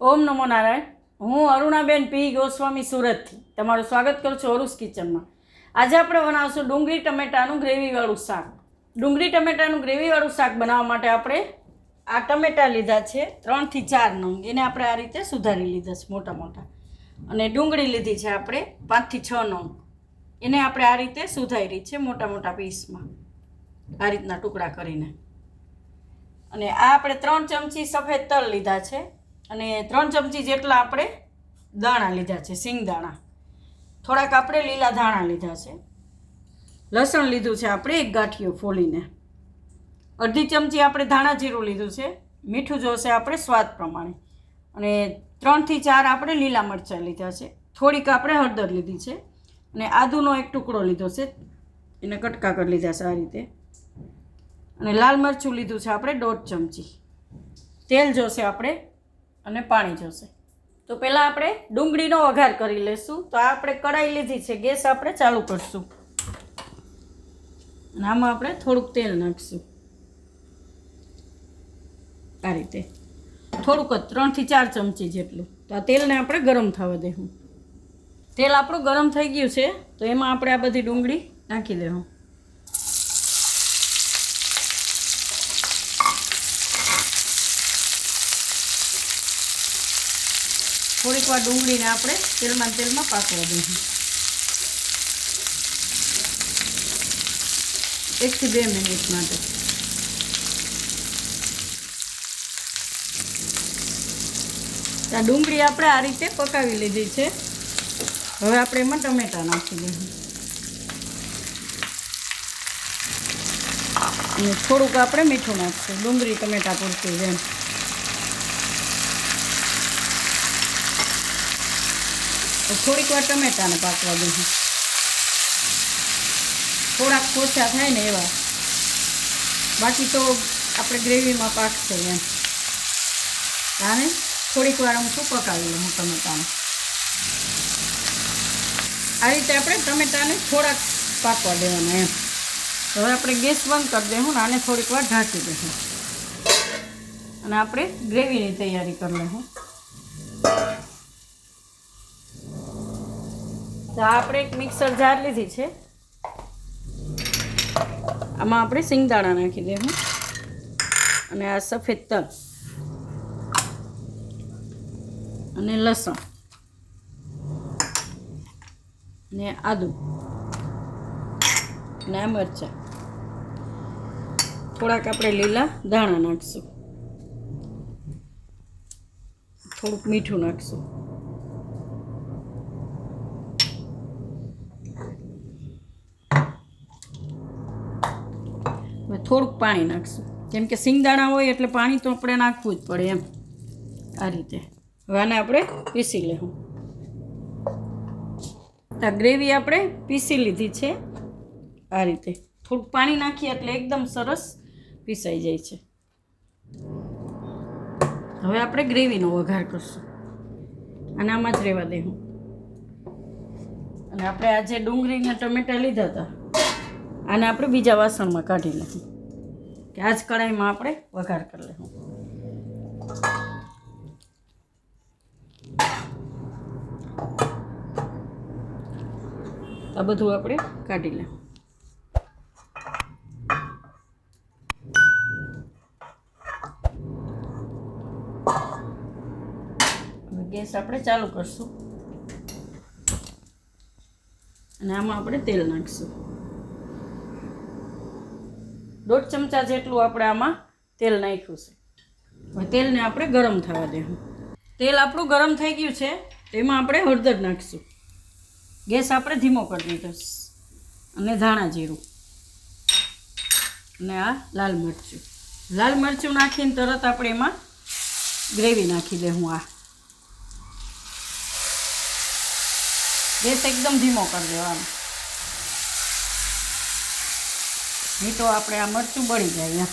ઓમ નમો નારાયણ. હું અરુણાબેન પી ગોસ્વામી સુરતથી. તમારું સ્વાગત કરું છું અરુસ કિચનમાં. આજે આપણે બનાવશું ડુંગળી ટમેટાનું ગ્રેવીવાળું શાક. ડુંગળી ટમેટાનું ગ્રેવીવાળું શાક બનાવવા માટે આપણે આ ટમેટા લીધા છે ત્રણથી ચાર નંગ. એને આપણે આ રીતે સુધારી લીધા છે મોટા મોટા. અને ડુંગળી લીધી છે આપણે પાંચથી છ નંગ. એને આપણે આ રીતે સુધારી છે મોટા મોટા પીસમાં. આ રીતના ટુકડા કરીને. અને આ આપણે ત્રણ ચમચી સફેદ તલ લીધા છે. અને ત્રણ ચમચી જેટલા આપણે દાણા લીધા છે, સિંગ દાણા. થોડાક આપણે લીલા ધાણા લીધા છે. લસણ લીધું છે આપણે એક ગાંઠિયો ફોલીને. અડધી ચમચી આપણે ધાણા જીરું લીધું છે. મીઠું જોશે આપણે સ્વાદ પ્રમાણે. અને ત્રણથી ચાર આપણે લીલા મરચાં લીધા છે. થોડીક આપણે હળદર લીધી છે. અને આદુનો એક ટુકડો લીધો છે. એને કટકા કરી લીધા છે આ રીતે. અને લાલ મરચું લીધું છે આપણે દોઢ ચમચી. તેલ જોશે આપણે અને પાણી જોશે. તો પહેલાં આપણે ડુંગળીનો વઘાર કરી લઈશું તો આ આપણે કઢાઈ લીધી છે. ગેસ આપણે ચાલુ કરશું. અને આમાં આપણે થોડુંક તેલ નાખીશું. આ રીતે. થોડુંક જ ત્રણથી ચાર ચમચી જેટલું. તો આ તેલને આપણે ગરમ થવા દેવું. તેલ આપણું ગરમ થઈ ગયું છે. તો એમાં આપણે આ બધી ડુંગળી નાખી દેવું. થોડીક વાર ડુંગળીને આપણે તેલમાં તેલમાં પાકવા દઈશું. એકથી બે મિનિટ માટે. આ ડુંગળી આપણે આ રીતે પકાવી લીધી છે. હવે આપણે એમાં ટમેટા નાખી દઈશું. અને થોડુંક આપણે મીઠું નાખશું. ડુંગળી, ટમેટા પૂરતું જેમ થોડીક વાર ટમેટાને પાકવા દઈશું થોડાક ઓછા થાય ને એવા. બાકી તો આપણે ગ્રેવીમાં પાકશે એમ. આને થોડીક વાર હું શું પકાવી લઉં ટમેટાને. આ રીતે આપણે ટમેટાને થોડાક પાકવા દેવાના એમ. હવે આપણે ગેસ બંધ કરી દઈશું ને આને થોડીક વાર ઢાંકી દઈશું અને આપણે ગ્રેવીની તૈયારી કરી લઈશું તો આપણે એક મિક્સર જાર લીધી છે. આમાં આપણે સિંગદાણા નાખી દેવું. અને આ સફેદ તલ. અને લસણ. ને આદુ. ને આ મરચાં. થોડાક આપણે લીલા ધાણા નાખીશું. થોડુંક મીઠું નાખીશું. હવે થોડુંક પાણી નાખશું. કેમ કે સિંગદાણા હોય એટલે પાણી તો આપણે નાખવું જ પડે એમ. આ રીતે. હવે આપણે પીસી લેવું. આ ગ્રેવી આપણે પીસી લીધી છે. આ રીતે. થોડુંક પાણી નાખીએ એટલે એકદમ સરસ પીસાઈ જાય છે. હવે આપણે ગ્રેવીનો વઘાર કરશું. અને આમાં જ રહેવા દેવું. અને આપણે આજે ડુંગળીને ટમેટા લીધા હતા આને આપણે બીજા વાસણમાં કાઢી લઈશું કે આ જ કઢાઈમાં આપણે વઘાર કરી લઈશું આ બધું આપણે કાઢી લઈશું ગેસ આપણે ચાલુ કરશું. અને આમાં આપણે તેલ નાખીશું. દોઢ ચમચા જેટલું આપણે આમાં તેલ નાખ્યું છે. તેલને આપણે ગરમ થવા દેવું. તેલ આપણું ગરમ થઈ ગયું છે તેમાં આપણે હળદર નાખીશું. ગેસ આપણે ધીમો કરી દીધો અને ધાણા જીરું. અને આ લાલ મરચું. લાલ મરચું નાખીને તરત આપણે એમાં ગ્રેવી નાખી દેવું આ. ગેસ એકદમ ધીમો કરી દેવાનો. નહીં તો આપણે આ મરચું બળી જાય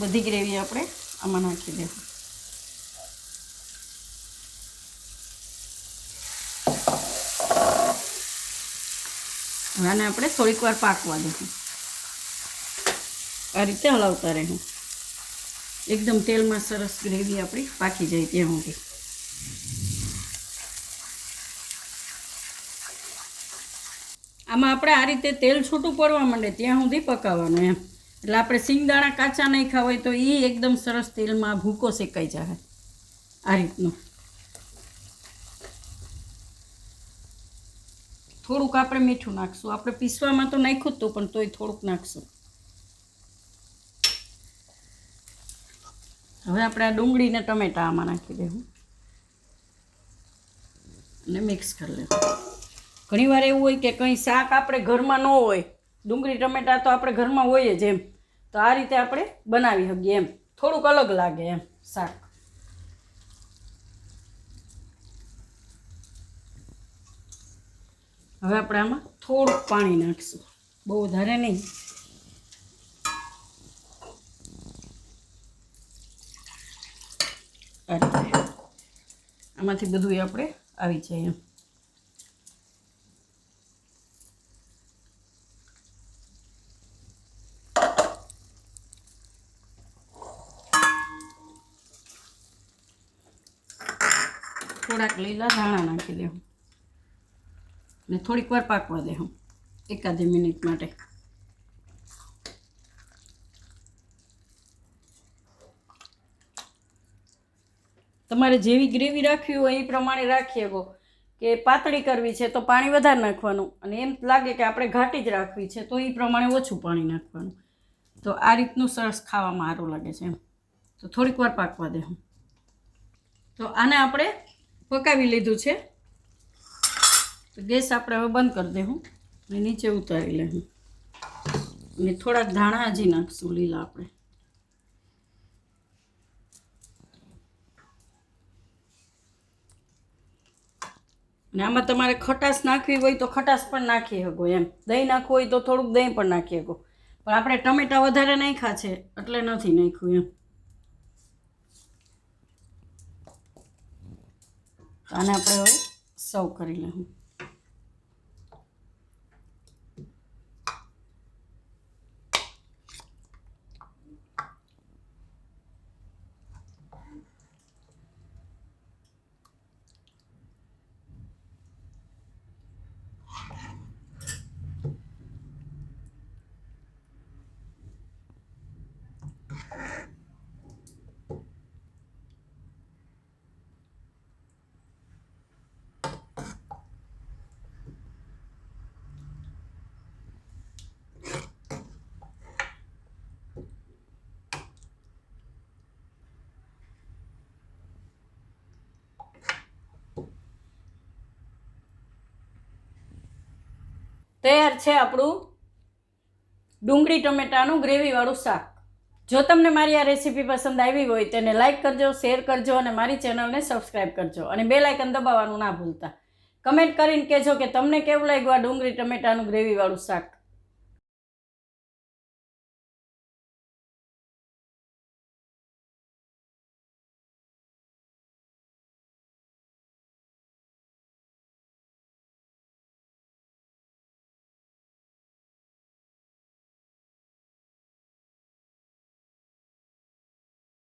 બધી ગ્રેવી આપણે આમાં નાખી દેવું. હવે આને આપણે થોડીક વાર પાકવા દઈશું આ રીતે હલાવતા રહેવું. એકદમ તેલમાં સરસ ગ્રેવી આપણી પાકી જાય ત્યાં સુધી. આમાં આપણે આ રીતે તેલ છૂટું પડવા માંડે ત્યાં સુધી પકાવવાનું એમ. એટલે આપણે સિંગદાણા કાચા નહીં ખાવા હોય તો એ એકદમ સરસ તેલમાં ભૂકો શેકાઈ જાય આ રીતનું. થોડુંક આપણે મીઠું નાખશું. આપણે પીસવામાં તો નાખ્યું જ તો, પણ તોય થોડુંક નાખશું. હવે આપણે આ ડુંગળીને ટમેટા આમાં નાખી દેવું. અને મિક્સ કરી લેવું. ઘણીવાર એવું હોય કે કંઈ શાક આપણે ઘરમાં ન હોય, ડુંગળી, ટમેટા તો આપણે ઘરમાં હોય જ એમ. તો આ રીતે આપણે બનાવી શકીએ એમ. થોડુંક અલગ લાગે એમ શાક. હવે આપણે આમાં થોડુંક પાણી નાખીશું. બહુ વધારે નહીં. આ રીતે આમાંથી બધું આપણે આવી જાય એમ. થોડાક લીલા ધાણા નાખી દેવું ને થોડીક વાર પાકવા દેવું એકાદી મિનિટ માટે. તમારે જેવી ગ્રેવી રાખવી હોય એ પ્રમાણે રાખીએ ગો. કે પાતળી કરવી છે તો પાણી વધારે નાખવાનું. અને એમ લાગે કે આપણે ઘાટી જ રાખવી છે તો એ પ્રમાણે ઓછું પાણી નાખવાનું. તો આ રીતનું સરસ ખાવામાં સારું લાગે છે એમ. તો થોડીક વાર પાકવા દેવું તો આને આપણે પકાવી લીધું છે. તો ગેસ આપણે હવે બંધ કરી દેવું અને નીચે ઉતારી લેવું અને થોડાક ધાણા હજી નાખશું લીલા આપણે. અને આમાં તમારે ખટાશ નાખવી હોય તો ખટાશ પણ નાખી શકો એમ. દહીં નાખવું હોય તો થોડુંક દહીં પણ નાખી શકો. પણ આપણે ટમેટા વધારે નાખ્યા છે એટલે નથી નાખ્યું એમ. આને આપણે હવે સર્વ કરી લઉં તૈયાર છે આપણું ડુંગળી ટમેટાનું ગ્રેવીવાળું શાક. જો તમને મારી આ રેસીપી પસંદ આવી હોય તેને લાઇક કરજો, શેર કરજો અને મારી ચેનલને સબસ્ક્રાઈબ કરજો અને બે લાઇકન દબાવવાનું ના ભૂલતા. કમેન્ટ કરીને કહેજો કે તમને કેવું લાગ્યું આ ડુંગળી ટમેટાનું ગ્રેવીવાળું શાક?